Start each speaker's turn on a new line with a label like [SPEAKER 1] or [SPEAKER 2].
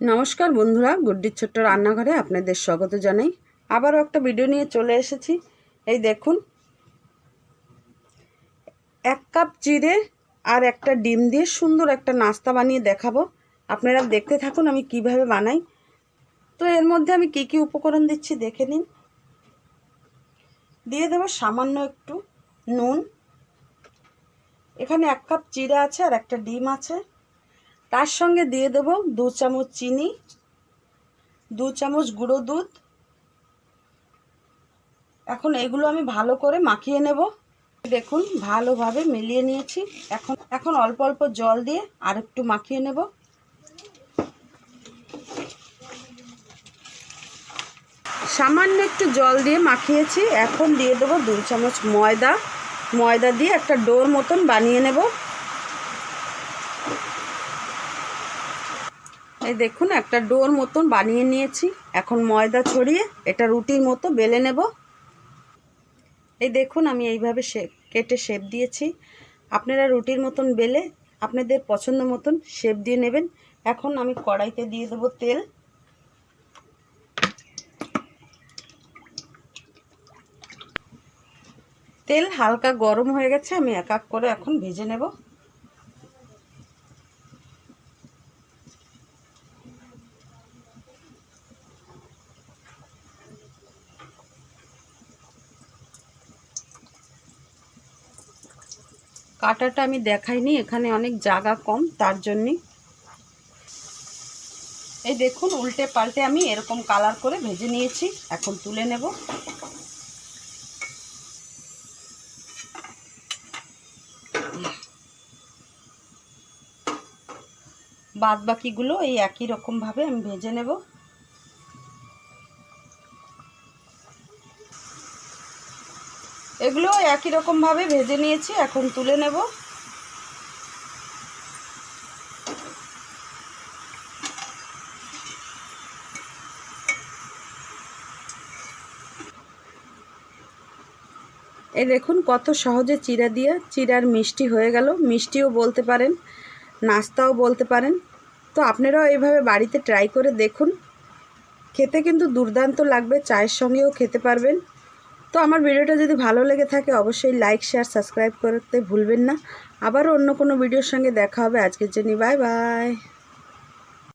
[SPEAKER 1] নমস্কার বন্ধুরা, গুড্ডির ছোট্ট রান্নাঘরে আপনাদের স্বাগত জানাই। আবারও একটা ভিডিও নিয়ে চলে এসেছি। এই দেখুন, এক কাপ জিরে আর একটা ডিম দিয়ে সুন্দর একটা নাস্তা বানিয়ে দেখাবো। আপনারা দেখতে থাকুন আমি কীভাবে বানাই। তো এর মধ্যে আমি কি কি উপকরণ দিচ্ছি দেখে নিন। দিয়ে দেবো সামান্য একটু নুন। এখানে এক কাপ জিরে আছে আর একটা ডিম আছে। তার সঙ্গে দিয়ে দেব দু চামচ চিনি, দু চামচ গুঁড়ো দুধ। এখন এগুলো আমি ভালো করে মাখিয়ে নেব। দেখুন, ভালোভাবে মিলিয়ে নিয়েছি। এখন এখন অল্প অল্প জল দিয়ে আর একটু মাখিয়ে নেব। সামান্য একটু জল দিয়ে মাখিয়েছি। এখন দিয়ে দেবো দুই চামচ ময়দা। ময়দা দিয়ে একটা ডোর মতন বানিয়ে নেব। এই দেখুন, একটা ডোর মতন বানিয়ে নিয়েছি। এখন ময়দা ছড়িয়ে এটা রুটির মতো বেলে নেব। এই দেখুন, আমি এইভাবে শে কেটে শেপ দিয়েছি। আপনারা রুটির মতন বেলে আপনাদের পছন্দ মতন শেপ দিয়ে নেবেন। এখন আমি কড়াইতে দিয়ে দেবো তেল। তেল হালকা গরম হয়ে গেছে, আমি এক এক করে এখন ভেজে নেব। কাটাটা আমি দেখাইনি, এখানে অনেক জায়গা কম, তার জন্যে। এই দেখুন, উল্টে পাল্টে আমি এরকম কালার করে ভেজে নিয়েছি, এখন তুলে নেব। বাদ বাকিগুলো এই একই রকমভাবে আমি ভেজে নেব। এগুলো একই রকমভাবে ভেজে নিয়েছি, এখন তুলে নেব। এই দেখুন কত সহজে চিরা দিয়ে চিরার মিষ্টি হয়ে গেল। মিষ্টিও বলতে পারেন, নাস্তাও বলতে পারেন। তো আপনারাও এইভাবে বাড়িতে ট্রাই করে দেখুন। খেতে কিন্তু দুর্দান্ত লাগবে, চায়ের সঙ্গেও খেতে পারবেন। তো আমার ভিডিওটা যদি ভালো লেগে থাকে অবশ্যই লাইক শেয়ার সাবস্ক্রাইব করতে ভুলবেন না। আবারও অন্য কোনো ভিডিওর সঙ্গে দেখা হবে। আজকের জন্য বাই বাই